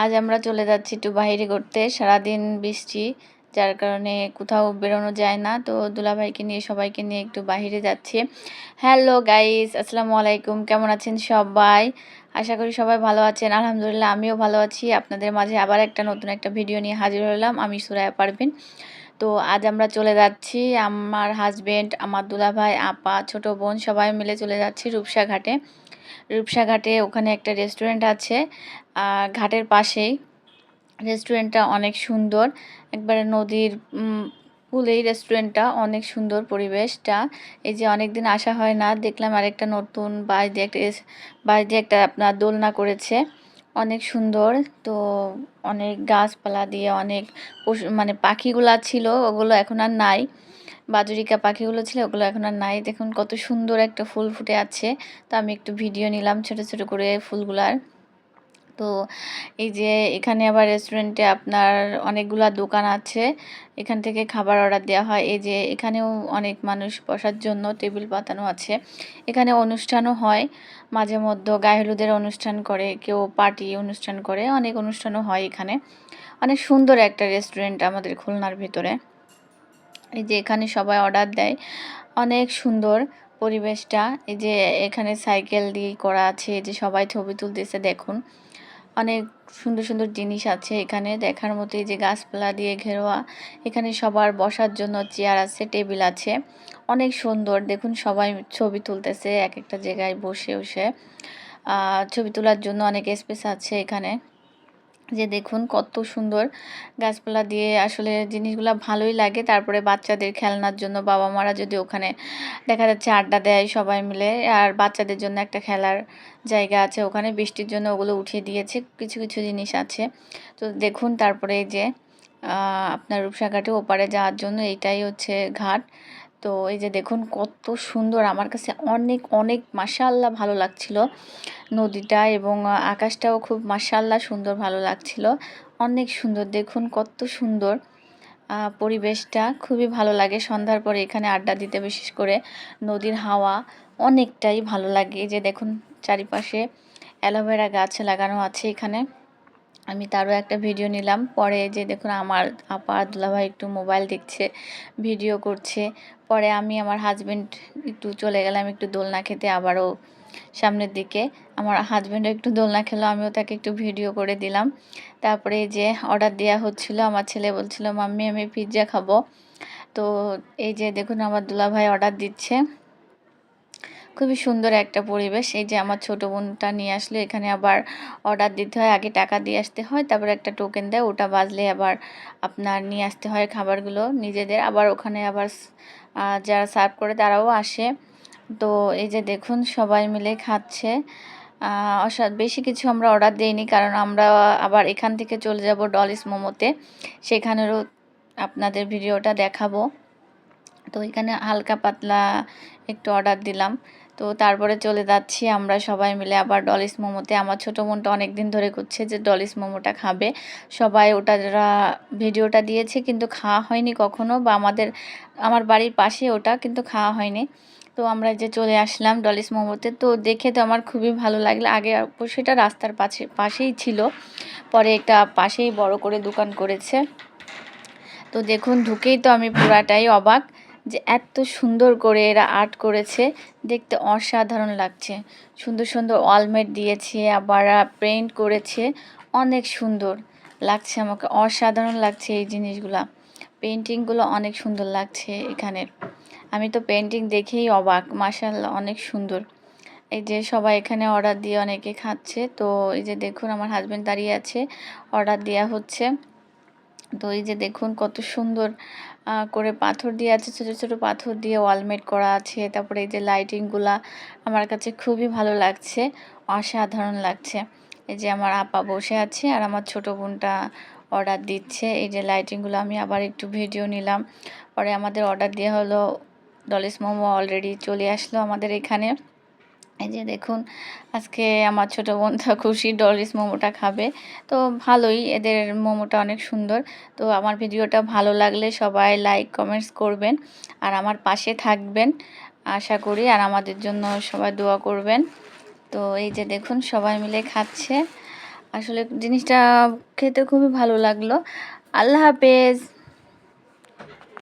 আজ আমরা চলে যাচ্ছি একটু বাইরে ঘুরতে। সারাদিন বৃষ্টি, যার কারণে কোথাও বেরোনো যায় না। তো দুলাভাইকে নিয়ে, সবাইকে নিয়ে একটু বাইরে যাচ্ছি। হ্যালো গাইস আসসালামু আলাইকুম। কেমন আছেন সবাই? আশা করি সবাই ভালো আছেন। আলহামদুলিল্লাহ, আমিও ভালো আছি। আপনাদের মাঝে আবার একটা নতুন একটা ভিডিও নিয়ে হাজির হলাম, আমি সুরায়া পারবেন তো আজ আমরা চলে যাচ্ছি। আমার হাজবেন্ড আমার দুলাভাই, আপা, ছোট বোন সবাই মিলে চলে যাচ্ছি রূপসা ঘাটে। রূপসা ঘাটে ওখানে একটা রেস্টুরেন্ট আছে ঘাটের পাশেই। রেস্টুরেন্টটা অনেক সুন্দর। একবারে নদীর কুলেই রেস্টুরেন্টটা, অনেক সুন্দর পরিবেশটা। এই যে অনেক দিন আসা হয় না, দেখলাম আরেকটা নতুন বাড়ি দিয়ে একটা বাড়ি দিয়ে একটা আপনার দোলনা করেছে। অনেক সুন্দর। তো অনেক গাছপালা দিয়ে অনেক মানে পাখিগুলা ছিল, ওগুলো এখন আর নাই। বাজুরিকা পাখিগুলো ছিল, ওগুলো এখন আর নাই। দেখুন কত সুন্দর একটা ফুল ফুটে আছে। তো আমি একটু ভিডিও নিলাম ছোট ছোট করে ফুলগুলার। তো এই যে এখানে আবার রেস্টুরেন্টে আপনার অনেকগুলা দোকান আছে। এখান থেকে খাবার অর্ডার দেওয়া হয়। এই যে এখানেও অনেক মানুষ বসার জন্য টেবিল পাতানো আছে। এখানে অনুষ্ঠানও হয়। মাঝে মধ্যে গায়ে হলুদের অনুষ্ঠান করে, কেউ পার্টি অনুষ্ঠান করে। অনেক অনুষ্ঠানও হয় এখানে। অনেক সুন্দর একটা রেস্টুরেন্ট আমাদের খুলনার ভিতরে। এই যে এখানে সবাই অর্ডার দেয়। অনেক সুন্দর পরিবেশটা। এই যে এখানে সাইকেল দিয়ে করা আছে। যে সবাই ছবি তুলতেছে, দেখুন। অনেক সুন্দর সুন্দর জিনিস আছে এখানে। দেখার মতো এই যে গাছপালা দিয়ে ঘেরোয়া। এখানে সবার বসার জন্য চেয়ার আছে টেবিল আছে। অনেক সুন্দর। দেখুন সবাই ছবি তুলতেছে, এক একটা জায়গায় বসে বসে। ছবি তোলার জন্য অনেক স্পেস আছে এখানে। যে দেখুন কত সুন্দর গাছপালা দিয়ে আসলে জিনিসগুলো ভালোই লাগে। তারপরে বাচ্চাদের খেলনার জন্য বাবা মারা যদি ওখানে দেখা যাচ্ছে আড্ডা দেয় সবাই মিলে, আর বাচ্চাদের জন্য একটা খেলার জায়গা আছে ওখানে, বৃষ্টির জন্য ওগুলো উঠিয়ে দিয়েছে, কিছু কিছু জিনিস আছে। তো দেখুন তারপরে যে আপনার রূপসাঘাটে ওপারে যাওয়ার জন্য এইটাই হচ্ছে ঘাট। তো এই যে দেখুন কত সুন্দর, আমার কাছে অনেক অনেক মাসাল্লাহ ভালো লাগছিল নদীটা এবং আকাশটাও খুব মাসাল্লাহ সুন্দর ভালো লাগছিল। অনেক সুন্দর, দেখুন কত সুন্দর পরিবেশটা খুবই ভালো লাগে। সন্ধ্যার পরে এখানে আড্ডা দিতে বিশেষ করে নদীর হাওয়া অনেকটাই ভালো লাগে। যে দেখুন চারিপাশে অ্যালোভেরা গাছ লাগানো আছে এখানে। আমি তারও একটা ভিডিও নিলাম। পরে যে দেখুন আমার আপা দুলাভাই একটু মোবাইল দেখছে, ভিডিও করছে। পরে আমি আমার হাজব্যান্ড একটু চলে গেলাম একটু দোলনা খেতে আবারও সামনের দিকে। আমার হাজব্যান্ডও একটু দোলনা খেলো, আমিও তাকে একটু ভিডিও করে দিলাম। তারপরে যে অর্ডার দেওয়া হচ্ছিল, আমার ছেলে বলছিল, মাম্মি, আমি পিৎজা খাব। তো এই যে দেখুন আমার দুলাভাই অর্ডার দিচ্ছে। খুবই সুন্দর একটা পরিবেশ। এই যে আমার ছোটো বোনটা নিয়ে আসলো এখানে আবার অর্ডার দিতে হয়, আগে টাকা দিয়ে আসতে হয়, তারপর একটা টোকেন দেয়, ওটা বাজলে আবার আপনার নিয়ে আসতে হয় খাবারগুলো নিজেদের। আবার ওখানে আবার যারা সার্ভ করে তারাও আসে। তো এই যে দেখুন, সবাই মিলে খাচ্ছে। বেশি কিছু আমরা অর্ডার দিইনি, কারণ আমরা আবার এখান থেকে চলে যাব ডলিস মোমোতে সেখানেরও আপনাদের ভিডিওটা দেখাবো। তো এখানে হালকা পাতলা একটু অর্ডার দিলাম। তো তারপরে চলে যাচ্ছি আমরা সবাই মিলে আবার ডলিস মোমোতে। আমার ছোটো মনটা অনেক দিন ধরে করছে যে ডলিস মোমোটা খাবে। সবাই ওটা যারা ভিডিওটা দিয়েছে কিন্তু খাওয়া হয়নি কখনো বা আমাদের, আমার বাড়ির পাশে ওটা কিন্তু খাওয়া হয়নি। তো আমরা যে চলে আসলাম ডলিস মোমোতে, তো দেখে তো আমার খুবই ভালো লাগল। আগে সেটা রাস্তার পাশে, পাশেই ছিল। পরে একটা পাশেই বড় করে দোকান করেছে। তো দেখুন, ঢুকেই তো আমি পুরাটাই অবাক। যে এত সুন্দর করে এরা আর্ট করেছে, দেখতে অসাধারণ লাগছে। সুন্দর সুন্দর ওয়ালমেট দিয়েছে, আবার পেন্ট করেছে, অনেক সুন্দর লাগছে আমাকে, অসাধারণ লাগছে এই জিনিসগুলা। পেন্টিংগুলো অনেক সুন্দর লাগছে এখানের। আমি তো পেন্টিং দেখেই অবাক মাসাল্লাহ অনেক সুন্দর। এই যে সবাই এখানে অর্ডার দিয়ে অনেকে খাচ্ছে, তো এই যে দেখুন, আমার হাজব্যান্ড দাঁড়িয়ে আছে অর্ডার দেওয়া হচ্ছে। তো এই যে দেখুন কত সুন্দর করে পাথর দিয়ে আছে, ছোটো ছোটো পাথর দিয়ে ওয়ালমেট করা আছে। তারপরে এই যে লাইটিংগুলা আমার কাছে খুবই ভালো লাগছে, অসাধারণ লাগছে। এই যে আমার আপা বসে আছে আর আমার ছোটো বোনটা অর্ডার দিচ্ছে। এই যে লাইটিংগুলো আমি আবার একটু ভিডিও নিলাম। পরে আমাদের অর্ডার দেওয়া হলো ডলিস মোমো অলরেডি চলে আসলো আমাদের এখানে। এই যে দেখুন, আজকে আমার ছোটো বোনটা খুশি ডলিস মোমোটা খাবে। তো ভালোই, এদের মোমোটা অনেক সুন্দর। তো আমার ভিডিওটা ভালো লাগলে সবাই লাইক কমেন্টস করবেন আর আমার পাশে থাকবেন, আশা করি। আর আমাদের জন্য সবাই দোয়া করবেন। তো এই যে দেখুন, সবাই মিলে খাচ্ছে। আসলে জিনিসটা খেতে খুবই ভালো লাগল। আল্লাহ হাফেজ!